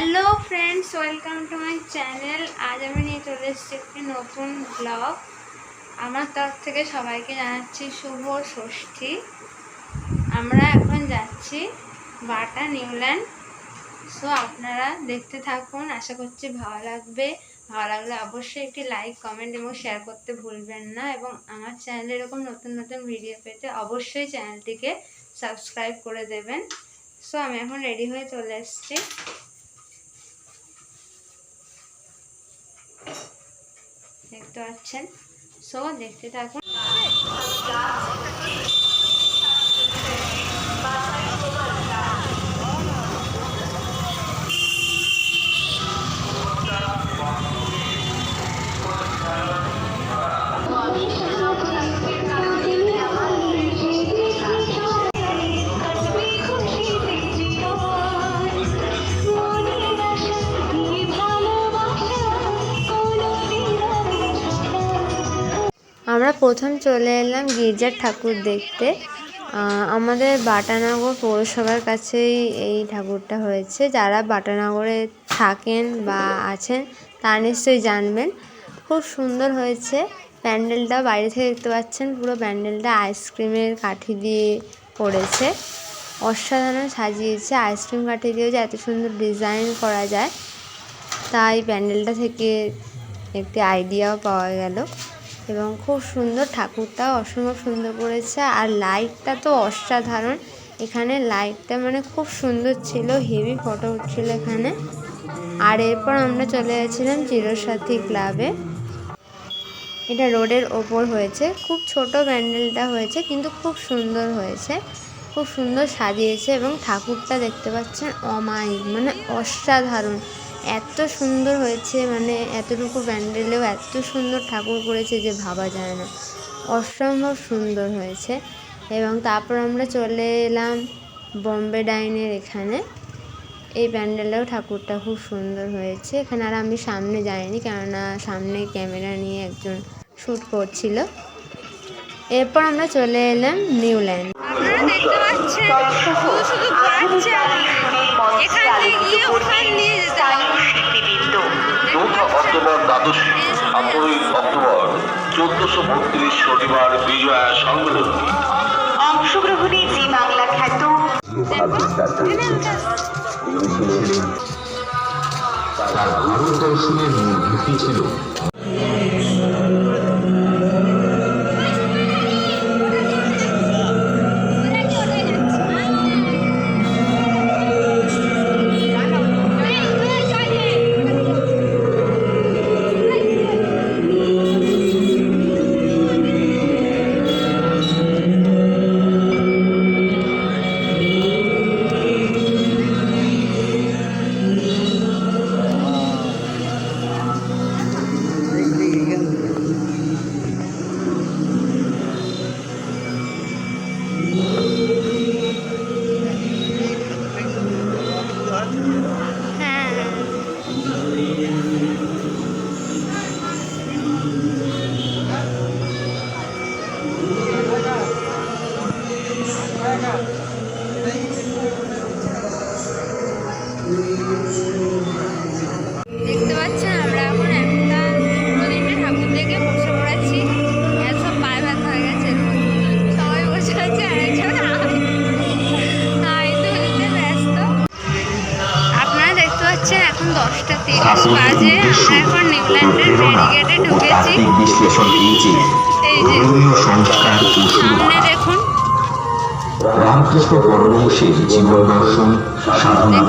Hello friends welcome to my channel আজ আমি নিয়ে চলে এসেছি একটি নতুন ব্লগ আমার তরফ থেকে সবাইকে জানাচ্ছি শুভ ষষ্ঠী। আমরা এখন যাচ্ছি বাটা নিউল্যান্ড সো আপনারা দেখতে থাকুন। আশা করছি ভালো লাগবে। ভালো লাগলে অবশ্যই একটি লাইক কমেন্ট এবং শেয়ার করতে ভুলবেন না। এবং আমার চ্যানেলে এরকম নতুন নতুন ভিডিও পেতে অবশ্যই চ্যানেলটিকে সাবস্ক্রাইব করে দেবেন। সো আমি এখন রেডি হয়ে চলে এসেছি। পাচ্ছেন। সো দেখতে থাকুন। আমরা প্রথম চলে এলাম গির্জার ঠাকুর দেখতে। আমাদের বাটানগর পৌরসভার কাছেই এই ঠাকুরটা হয়েছে। যারা বাটানগরে থাকেন বা আছেন তা নিশ্চয়ই জানবেন। খুব সুন্দর হয়েছে। প্যান্ডেলটা বাইরে থেকে দেখতে পাচ্ছেন, পুরো প্যান্ডেলটা আইসক্রিমের কাঠি দিয়ে করেছে অসাধারণ সাজিয়েছে। আইসক্রিম কাঠি দিয়েও যে এত সুন্দর ডিজাইন করা যায়, তাই প্যান্ডেলটা থেকে একটি আইডিয়াও পাওয়া গেল। এবং খুব সুন্দর ঠাকুরটাও অসম্ভব সুন্দর করেছে। আর লাইটটা তো অসাধারণ। এখানে লাইটটা মানে খুব সুন্দর ছিল হেভি ফটো উঠছিল এখানে। আর এরপর আমরা চলে গেছিলাম চিরসাথী ক্লাবে এটা রোডের ওপর হয়েছে। খুব ছোট প্যান্ডেলটা হয়েছে, কিন্তু খুব সুন্দর হয়েছে। খুব সুন্দর সাজিয়েছে এবং ঠাকুরটা দেখতে পাচ্ছেন অমায়িক মানে অসাধারণ। এত সুন্দর হয়েছে মানে এতটুকু প্যান্ডেলেও এত সুন্দর ঠাকুর করেছে যে ভাবা যায় না। অসম্ভব সুন্দর হয়েছে। এবং তারপর আমরা চলে এলাম বম্বে ডাইনের এখানে। এই প্যান্ডেলেও ঠাকুরটা খুব সুন্দর হয়েছে। এখানে আর আমি সামনে যাইনি, কেননা সামনে ক্যামেরা নিয়ে একজন শ্যুট করছিল। এরপর আমরা চলে এলাম নিউল্যান্ড। আপনারা দেখতে পাচ্ছেন, শুধু শুধু ঘোরাচ্ছে গিয়ে ওখান নিয়ে দ্বাদশ সতেরোই অক্টোবর চোদ্দশো বত্রিশ শনিবার বিজয়া সম্মেলন অংশগ্রহণে জি বাংলা খ্যাত। তার ভারত দর্শনের মূল ভিত্তি ছিল এখন দশটা তিরিশ বাজে আমরা এখন নিউল্যান্ডের ব্যারিগেটে ঢুকেছি। বিশ্লেষণ এই যে সামনে দেখুন। রামকৃষ্ণ পরমহংসের জীবন দর্শন সাধনা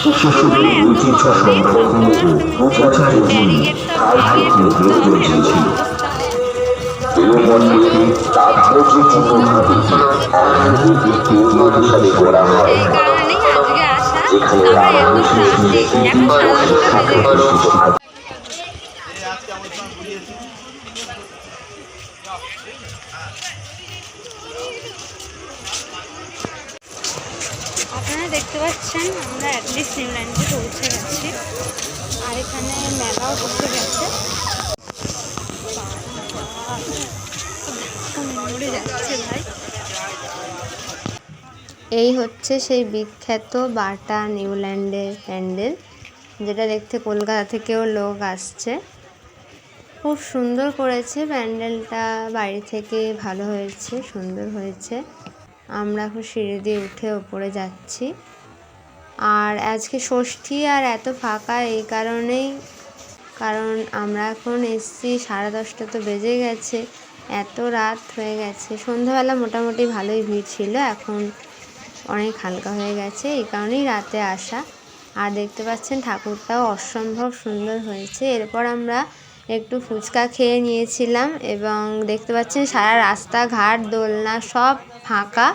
ও শিশুদের ঐতিহ্য সংরক্ষণ ও প্রচারের জন্য ভারতীয় রেডিও দিয়েছিল তাৎপর্যপূর্ণভাবে আধ্যাত্মিক একটি অনুসারে গড়া হয়। আপনারা দেখতে পাচ্ছেন আমরা অ্যাটলিস্ট নিউল্যান্ডে পৌঁছে গেছি। আর এখানে মেলাও বসে গেছে। এই হচ্ছে সেই বিখ্যাত বাটা নিউল্যান্ডের প্যান্ডেল যেটা দেখতে কলকাতা থেকেও লোক আসছে। খুব সুন্দর করেছে প্যান্ডেলটা, বাড়ি থেকে ভালো হয়েছে, সুন্দর হয়েছে। আমরা এখন সিঁড়ি দিয়ে উঠে ওপরে যাচ্ছি। আর আজকে ষষ্ঠী আর এত ফাঁকা এই কারণেই, কারণ আমরা এখন এসছি, সাড়ে দশটা তো বেজে গেছে, এত রাত হয়ে গেছে। সন্ধ্যাবেলা মোটামুটি ভালোই ভিড় ছিল, এখন অনেক হালকা হয়ে গেছে, এই কারণেই রাতে আসা। আর দেখতে পাচ্ছেন ঠাকুরটাও অসম্ভব সুন্দর হয়েছে। এরপর আমরা একটু ফুচকা খেয়ে নিয়েছিলাম এবং দেখতে পাচ্ছেন সারা রাস্তা ঘাট, দোলনা সব ফাঁকা,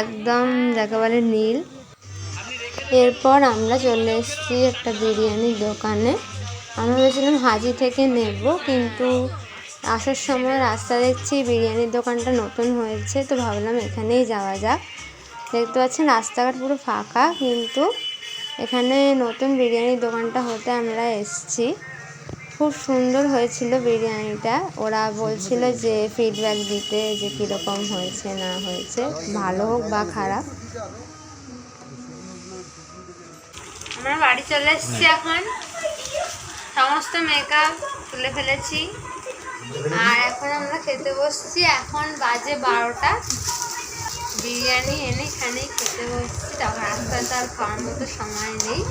একদম যাকে বলে নীল। এরপর আমরা চলে এসেছি একটা বিরিয়ানির দোকানে। আমরা ভেবেছিলাম হাজি থেকে নেব, কিন্তু আসার সময় রাস্তা দেখছি বিরিয়ানির দোকানটা নতুন হয়েছে, তো ভাবলাম এখানেই যাওয়া যাক। দেখতে পাচ্ছেন রাস্তাঘাট পুরো ফাঁকা, কিন্তু এখানে নতুন বিরিয়ানির দোকানটা হতে আমরা এসছি। খুব সুন্দর হয়েছিল বিরিয়ানিটা। ওরা বলছিল যে ফিডব্যাক দিতে যে কীরকম হয়েছে, না হয়েছে, ভালো হোক বা খারাপ। আমরা বাড়ি চলে এসেছি এখন। সমস্ত মেকআপ তুলে ফেলেছি। আর এখন আমরা খেতে বসছি, এখন বাজে বারোটা। বিরিয়ানি এনে এখানেই খেতে বসছি তখন আস্তে আর খাওয়ার মতো সময় নেই।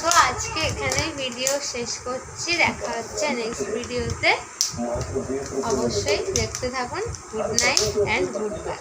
তো আজকে এখানে ভিডিও শেষ করছি, দেখা হচ্ছে নেক্সট ভিডিওতে অবশ্যই দেখতে থাকুন। Good night and good bye